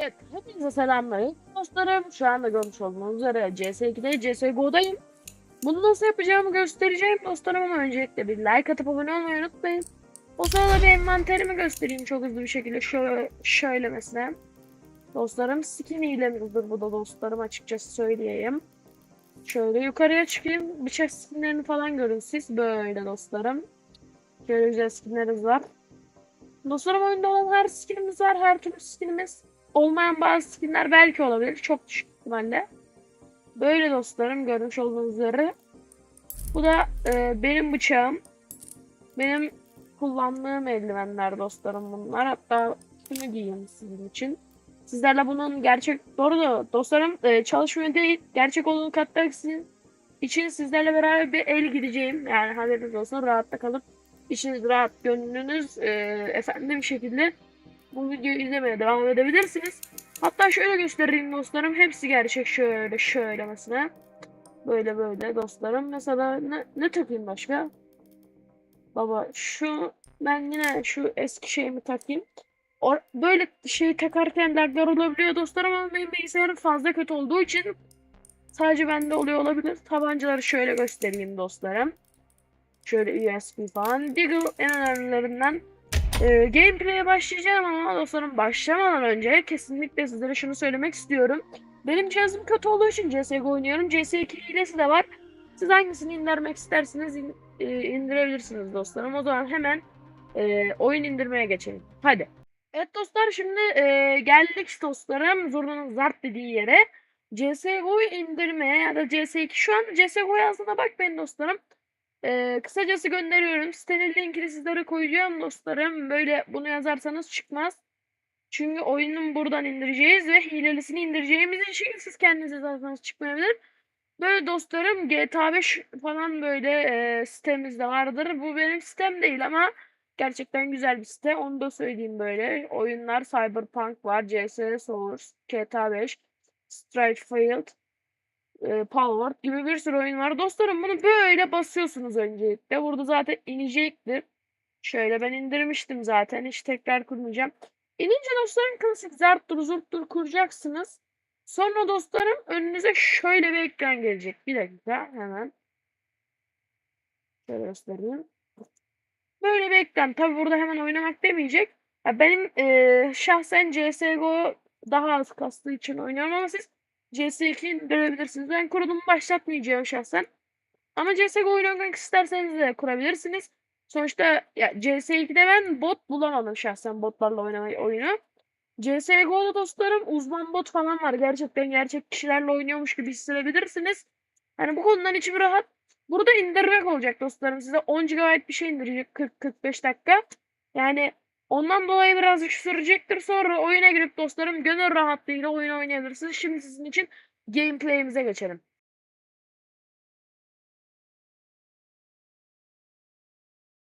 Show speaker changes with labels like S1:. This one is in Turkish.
S1: Evet, hepinize selamlar. Dostlarım, şu anda görmüş olduğunuz üzere CS2'de CSGO'dayım. Bunu nasıl yapacağımı göstereceğim dostlarım ama öncelikle bir like atıp abone olmayı unutmayın. O sırada bir envanterimi göstereyim çok hızlı bir şekilde. Şöyle, şöyle mesela. Dostlarım skin ilemizdir bu da dostlarım açıkçası söyleyeyim. Şöyle yukarıya çıkayım. Bıçak skinlerini falan görün siz. Böyle dostlarım. Şöyle güzel skinlerimiz var. Dostlarım oyunda olan her skinimiz var. Her türlü skinimiz olmayan bazı skinler belki olabilir. Çok düşük ihtimalle. Böyle dostlarım görmüş olduğunuz üzere. Bu da e, benim bıçağım. Benim kullandığım eldivenler dostlarım bunlar. Hatta şunu giyeyim sizin için. Sizlerle bunun gerçek doğru dostlarım e, çalışmıyor değil. Gerçek olduğunu katmak için sizlerle beraber bir el gideceğim. Yani haberiniz olsun rahatta kalıp içiniz rahat gönlünüz e, efendim şekilde bu videoyu izlemeye devam edebilirsiniz. Hatta şöyle göstereyim dostlarım. Hepsi gerçek. Şöyle şöyle mesela. Böyle böyle dostlarım. Mesela ne, ne takayım başka? Baba şu ben yine şu eski şeyimi takayım. O, böyle şeyi takarken laglar olabiliyor dostlarım ama benim bilgisayarım fazla kötü olduğu için sadece bende oluyor olabilir. Tabancaları şöyle göstereyim dostlarım. Şöyle USB falan. Deagle en önemlilerinden ee, gameplay'e başlayacağım ama dostlarım başlamadan önce kesinlikle sizlere şunu söylemek istiyorum. Benim cihazım kötü olduğu için CSGO oynuyorum. CS2 hilesi de var. Siz hangisini indirmek isterseniz in- e, indirebilirsiniz dostlarım. O zaman hemen e, oyun indirmeye geçelim. Hadi. Evet dostlar şimdi e, geldik dostlarım zurnanın zart dediği yere. CSGO'yu indirmeye ya da CS2 şu an CSGO yazdığına bakmayın dostlarım. Ee, kısacası gönderiyorum. Sitenin linkini sizlere koyacağım dostlarım. Böyle bunu yazarsanız çıkmaz. Çünkü oyunun buradan indireceğiz ve hilelisini indireceğimiz için siz kendiniz yazarsanız çıkmayabilir. Böyle dostlarım GTA 5 falan böyle e, sitemizde vardır. Bu benim sitem değil ama gerçekten güzel bir site. Onu da söyleyeyim böyle. Oyunlar Cyberpunk var, CS Source, GTA 5, Strikefield, e, Palworld gibi bir sürü oyun var. Dostlarım bunu böyle basıyorsunuz öncelikle. Burada zaten inecektir. Şöyle ben indirmiştim zaten. Hiç tekrar kurmayacağım. İnince dostlarım klasik zarttır zurttur kuracaksınız. Sonra dostlarım önünüze şöyle bir ekran gelecek. Bir dakika hemen. Şöyle göstereyim. Böyle bir ekran. Tabi burada hemen oynamak demeyecek. Ya benim e, şahsen CSGO daha az kastığı için oynuyorum ama siz CS2 indirebilirsiniz. Ben kurulumu başlatmayacağım şahsen. Ama CSGO oynamak isterseniz de kurabilirsiniz. Sonuçta ya CS2'de ben bot bulamadım şahsen botlarla oynamayı oyunu. CSGO'da dostlarım uzman bot falan var. Gerçekten gerçek kişilerle oynuyormuş gibi hissedebilirsiniz. Hani bu konudan içim rahat. Burada indirmek olacak dostlarım. Size 10 GB bir şey indirecek 40-45 dakika. Yani ondan dolayı birazcık sürecektir. Sonra oyuna girip dostlarım gönül rahatlığıyla oyun oynayabilirsiniz. Şimdi sizin için gameplay'imize geçelim.